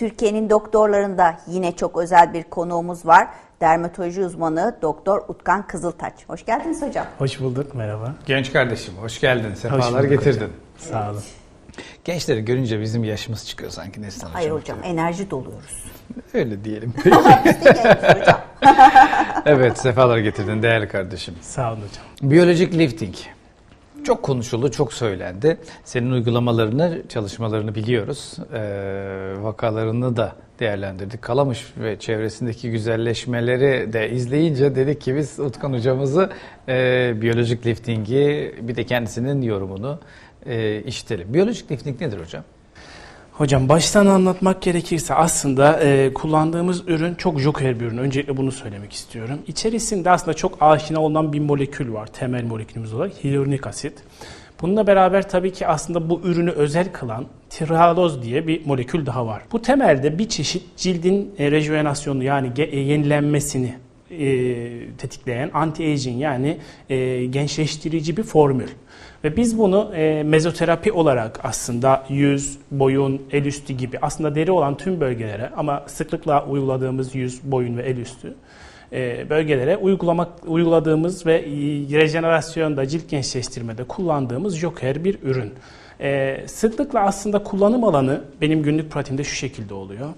Türkiye'nin doktorlarında yine çok özel bir konuğumuz var. Dermatoloji uzmanı Doktor Utkan Kızıltaç. Hoş geldiniz hocam. Hoş bulduk, merhaba. Genç kardeşim hoş geldin. Hoş Sefalar bulduk getirdin. hocam. Sağ olun. Gençleri görünce bizim yaşımız çıkıyor sanki Neslihan Hayır hocam. hocam enerji doluyoruz. Öyle diyelim. Biz de gençiz hocam. evet sefalar getirdin değerli kardeşim. Sağ olun hocam. Biyolojik lifting. Çok konuşuldu, çok söylendi. Senin uygulamalarını, çalışmalarını biliyoruz. Ee, vakalarını da değerlendirdik. Kalamış ve çevresindeki güzelleşmeleri de izleyince dedik ki biz Utkan hocamızı e, biyolojik liftingi bir de kendisinin yorumunu e, işitelim. Biyolojik lifting nedir hocam? Hocam baştan anlatmak gerekirse aslında e, kullandığımız ürün çok joker bir ürün. Öncelikle bunu söylemek istiyorum. İçerisinde aslında çok aşina olan bir molekül var. Temel molekülümüz olarak hyaluronik asit. Bununla beraber tabii ki aslında bu ürünü özel kılan tiraloz diye bir molekül daha var. Bu temelde bir çeşit cildin e, rejuvenasyonunu yani e, yenilenmesini e, tetikleyen anti-aging yani e, gençleştirici bir formül. Ve biz bunu e, mezoterapi olarak aslında yüz, boyun, el üstü gibi aslında deri olan tüm bölgelere ama sıklıkla uyguladığımız yüz, boyun ve el üstü e, bölgelere uygulamak uyguladığımız ve rejenerasyonda, cilt gençleştirmede kullandığımız joker bir ürün. E, sıklıkla aslında kullanım alanı benim günlük pratiğimde şu şekilde oluyor.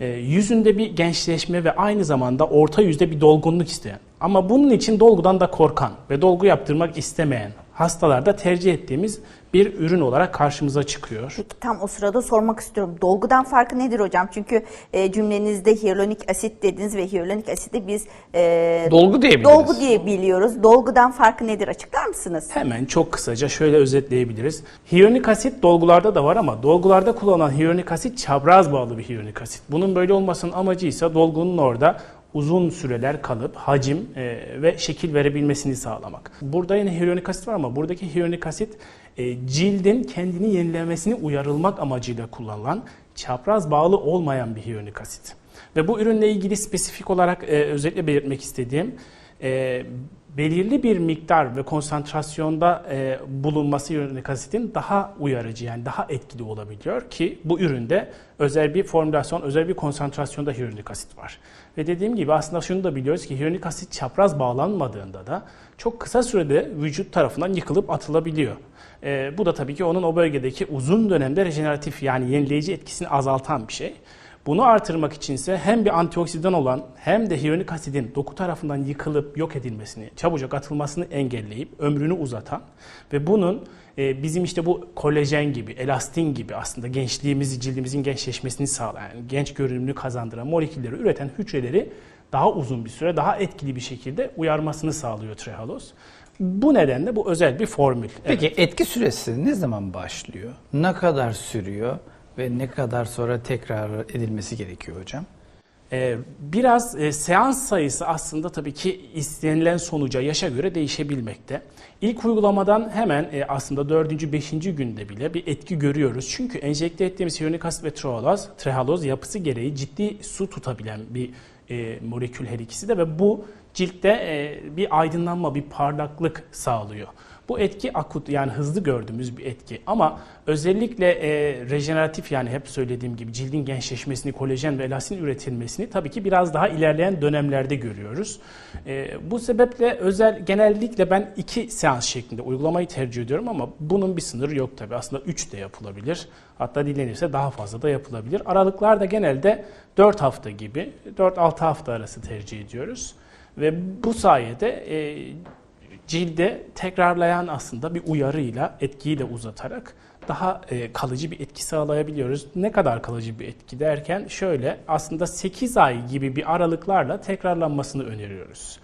E, yüzünde bir gençleşme ve aynı zamanda orta yüzde bir dolgunluk isteyen ama bunun için dolgudan da korkan ve dolgu yaptırmak istemeyen hastalarda tercih ettiğimiz bir ürün olarak karşımıza çıkıyor. Peki tam o sırada sormak istiyorum. Dolgudan farkı nedir hocam? Çünkü e, cümlenizde hyaluronik asit dediniz ve hyaluronik asiti biz e, Dolgu diyebiliriz. dolgu diye biliyoruz. Dolgudan farkı nedir? Açıklar mısınız? Hemen çok kısaca şöyle özetleyebiliriz. Hyaluronik asit dolgularda da var ama dolgularda kullanılan hyaluronik asit çapraz bağlı bir hyaluronik asit. Bunun böyle olmasının amacı ise dolgunun orada uzun süreler kalıp hacim e, ve şekil verebilmesini sağlamak. Burada yine hyaluronik asit var ama buradaki hyaluronik asit e, cildin kendini yenilemesini uyarılmak amacıyla kullanılan çapraz bağlı olmayan bir hyaluronik asit. Ve bu ürünle ilgili spesifik olarak e, özellikle belirtmek istediğim e, belirli bir miktar ve konsantrasyonda e, bulunması hyaluronik asitin daha uyarıcı yani daha etkili olabiliyor ki bu üründe özel bir formülasyon, özel bir konsantrasyonda hyaluronik asit var. Ve dediğim gibi aslında şunu da biliyoruz ki hyaluronik asit çapraz bağlanmadığında da çok kısa sürede vücut tarafından yıkılıp atılabiliyor. E, bu da tabii ki onun o bölgedeki uzun dönemde rejeneratif yani yenileyici etkisini azaltan bir şey. Bunu artırmak içinse hem bir antioksidan olan hem de hyaluronik asidin doku tarafından yıkılıp yok edilmesini, çabucak atılmasını engelleyip ömrünü uzatan ve bunun e, bizim işte bu kolajen gibi, elastin gibi aslında gençliğimizi, cildimizin gençleşmesini sağlayan, yani genç görünümlü kazandıran molekülleri üreten hücreleri daha uzun bir süre, daha etkili bir şekilde uyarmasını sağlıyor trehaloz. Bu nedenle bu özel bir formül. Peki etki süresi ne zaman başlıyor? Ne kadar sürüyor? Ve ne kadar sonra tekrar edilmesi gerekiyor hocam? Ee, biraz e, seans sayısı aslında tabii ki istenilen sonuca, yaşa göre değişebilmekte. İlk uygulamadan hemen e, aslında 4. 5. günde bile bir etki görüyoruz. Çünkü enjekte ettiğimiz hyaluronik asit ve trehaloz, trehaloz yapısı gereği ciddi su tutabilen bir e, molekül her ikisi de ve bu ciltte e, bir aydınlanma, bir parlaklık sağlıyor. Bu etki akut yani hızlı gördüğümüz bir etki ama özellikle e, rejeneratif yani hep söylediğim gibi cildin gençleşmesini, kolajen ve elastin üretilmesini tabii ki biraz daha ilerleyen dönemlerde görüyoruz. E, bu sebeple özel genellikle ben iki seans şeklinde uygulamayı tercih ediyorum ama bunun bir sınırı yok tabii. Aslında 3 de yapılabilir. Hatta dilenirse daha fazla da yapılabilir. Aralıklar da genelde 4 hafta gibi 4-6 hafta arası tercih ediyoruz. Ve bu sayede e, cilde tekrarlayan aslında bir uyarıyla etkiyi de uzatarak daha e, kalıcı bir etki sağlayabiliyoruz. Ne kadar kalıcı bir etki derken şöyle aslında 8 ay gibi bir aralıklarla tekrarlanmasını öneriyoruz.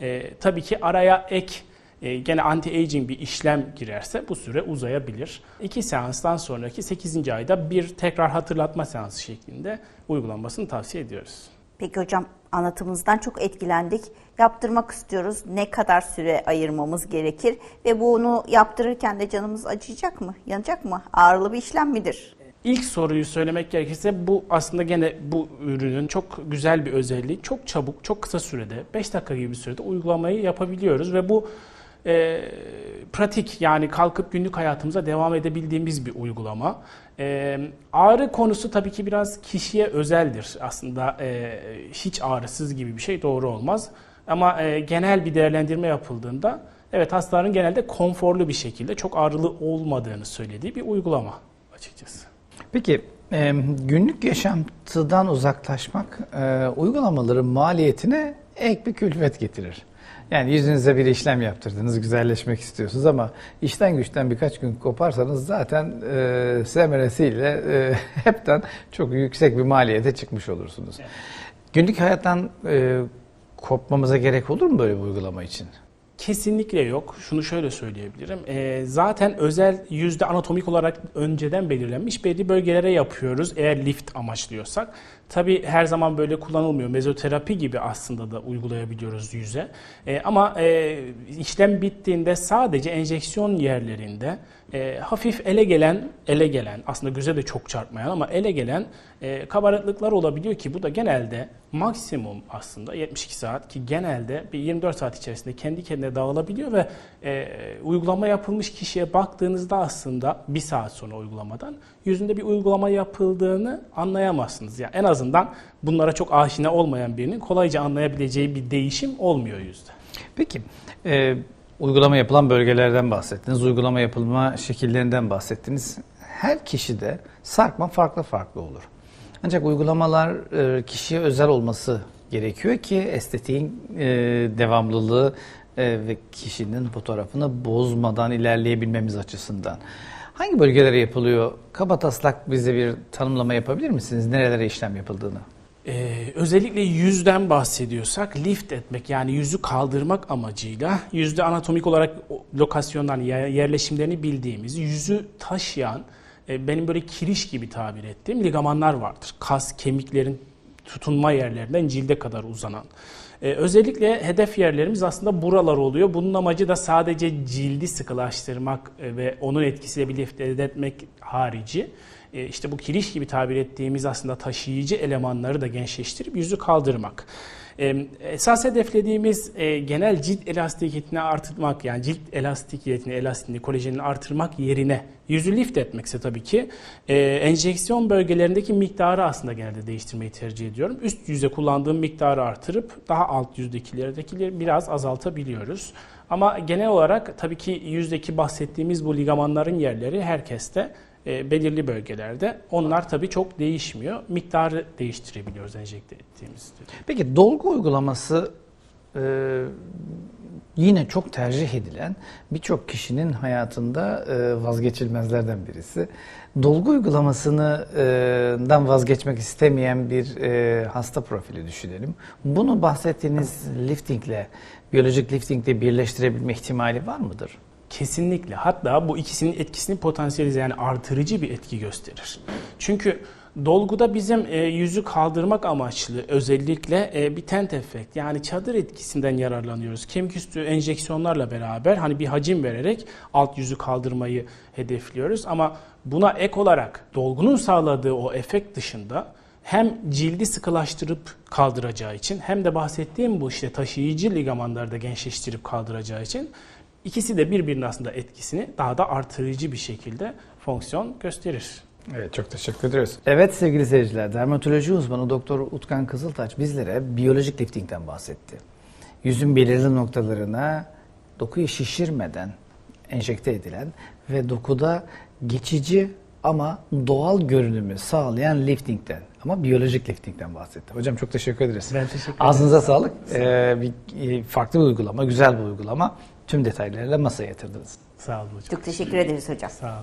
E, tabii ki araya ek e, gene anti-aging bir işlem girerse bu süre uzayabilir. İki seanstan sonraki 8. ayda bir tekrar hatırlatma seansı şeklinde uygulanmasını tavsiye ediyoruz. Peki hocam anlatımınızdan çok etkilendik. Yaptırmak istiyoruz. Ne kadar süre ayırmamız gerekir? Ve bunu yaptırırken de canımız acıyacak mı? Yanacak mı? Ağırlı bir işlem midir? İlk soruyu söylemek gerekirse bu aslında gene bu ürünün çok güzel bir özelliği. Çok çabuk, çok kısa sürede, 5 dakika gibi bir sürede uygulamayı yapabiliyoruz ve bu e, pratik yani kalkıp günlük hayatımıza devam edebildiğimiz bir uygulama. E, ağrı konusu tabii ki biraz kişiye özeldir. Aslında e, hiç ağrısız gibi bir şey doğru olmaz. Ama e, genel bir değerlendirme yapıldığında evet hastaların genelde konforlu bir şekilde çok ağrılı olmadığını söylediği bir uygulama açıkçası. Peki e, günlük yaşantıdan uzaklaşmak e, uygulamaların maliyetine ek bir külfet getirir. Yani yüzünüze bir işlem yaptırdınız, güzelleşmek istiyorsunuz ama işten güçten birkaç gün koparsanız zaten e, semeresiyle e, hepten çok yüksek bir maliyete çıkmış olursunuz. Günlük hayattan e, kopmamıza gerek olur mu böyle bir uygulama için? Kesinlikle yok. Şunu şöyle söyleyebilirim. Ee, zaten özel yüzde anatomik olarak önceden belirlenmiş belli bölgelere yapıyoruz eğer lift amaçlıyorsak. Tabi her zaman böyle kullanılmıyor. Mezoterapi gibi aslında da uygulayabiliyoruz yüze. Ee, ama e, işlem bittiğinde sadece enjeksiyon yerlerinde e, hafif ele gelen, ele gelen aslında göze de çok çarpmayan ama ele gelen e, kabarıklıklar olabiliyor ki bu da genelde maksimum aslında 72 saat ki genelde bir 24 saat içerisinde kendi kendine dağılabiliyor ve e, uygulama yapılmış kişiye baktığınızda aslında bir saat sonra uygulamadan yüzünde bir uygulama yapıldığını anlayamazsınız. Yani en azından bunlara çok aşina olmayan birinin kolayca anlayabileceği bir değişim olmuyor yüzde. Peki, e, uygulama yapılan bölgelerden bahsettiniz, uygulama yapılma şekillerinden bahsettiniz. Her kişide sarkma farklı farklı olur. Ancak uygulamalar e, kişiye özel olması gerekiyor ki estetiğin e, devamlılığı e, ve kişinin fotoğrafını bozmadan ilerleyebilmemiz açısından. Hangi bölgelere yapılıyor? Kaba taslak bize bir tanımlama yapabilir misiniz? Nerelere işlem yapıldığını? Ee, özellikle yüzden bahsediyorsak lift etmek yani yüzü kaldırmak amacıyla yüzde anatomik olarak yer- yerleşimlerini bildiğimiz yüzü taşıyan e, benim böyle kiriş gibi tabir ettiğim ligamanlar vardır. Kas, kemiklerin tutunma yerlerinden cilde kadar uzanan. Ee, özellikle hedef yerlerimiz aslında buralar oluyor. Bunun amacı da sadece cildi sıkılaştırmak e, ve onun etkisiyle bir lift etmek harici. E, işte bu kiriş gibi tabir ettiğimiz aslında taşıyıcı elemanları da gençleştirip yüzü kaldırmak. E, Esas hedeflediğimiz e, genel cilt elastikiyetini artırmak yani cilt elastikiyetini, elastiğini, kolajenini artırmak yerine yüzü lift etmekse tabii ki enjeksiyon bölgelerindeki miktarı aslında genelde değiştirmeyi tercih ediyorum. Üst yüze kullandığım miktarı artırıp daha alt yüzdekilerdekileri biraz azaltabiliyoruz. Ama genel olarak tabii ki yüzdeki bahsettiğimiz bu ligamanların yerleri herkeste e, belirli bölgelerde. Onlar tabii çok değişmiyor. Miktarı değiştirebiliyoruz enjekte ettiğimizde. Peki dolgu uygulaması e, yine çok tercih edilen birçok kişinin hayatında e, vazgeçilmezlerden birisi. Dolgu uygulamasından vazgeçmek istemeyen bir e, hasta profili düşünelim. Bunu bahsettiğiniz liftingle, biyolojik liftingle birleştirebilme ihtimali var mıdır? Kesinlikle. Hatta bu ikisinin etkisini potansiyelize yani artırıcı bir etki gösterir. Çünkü dolguda bizim e, yüzü kaldırmak amaçlı özellikle e, bir tent efekt yani çadır etkisinden yararlanıyoruz. Kemik üstü enjeksiyonlarla beraber hani bir hacim vererek alt yüzü kaldırmayı hedefliyoruz ama buna ek olarak dolgunun sağladığı o efekt dışında hem cildi sıkılaştırıp kaldıracağı için hem de bahsettiğim bu işte taşıyıcı ligamanları da gençleştirip kaldıracağı için ikisi de birbirinin aslında etkisini daha da artırıcı bir şekilde fonksiyon gösterir. Evet çok teşekkür ediyoruz. Evet sevgili seyirciler, dermatoloji uzmanı Doktor Utkan Kızıltaç bizlere biyolojik liftingden bahsetti. Yüzün belirli noktalarına dokuyu şişirmeden enjekte edilen ve dokuda geçici ama doğal görünümü sağlayan liftingden ama biyolojik liftingden bahsetti. Hocam çok teşekkür ederiz. Ben teşekkür ederim. Ağzınıza sağlık. Ee, bir, e, farklı bir uygulama, güzel bir uygulama. Tüm detaylarıyla masaya yatırdınız. Sağ olun hocam. Çok teşekkür ederiz hocam. Sağ olun.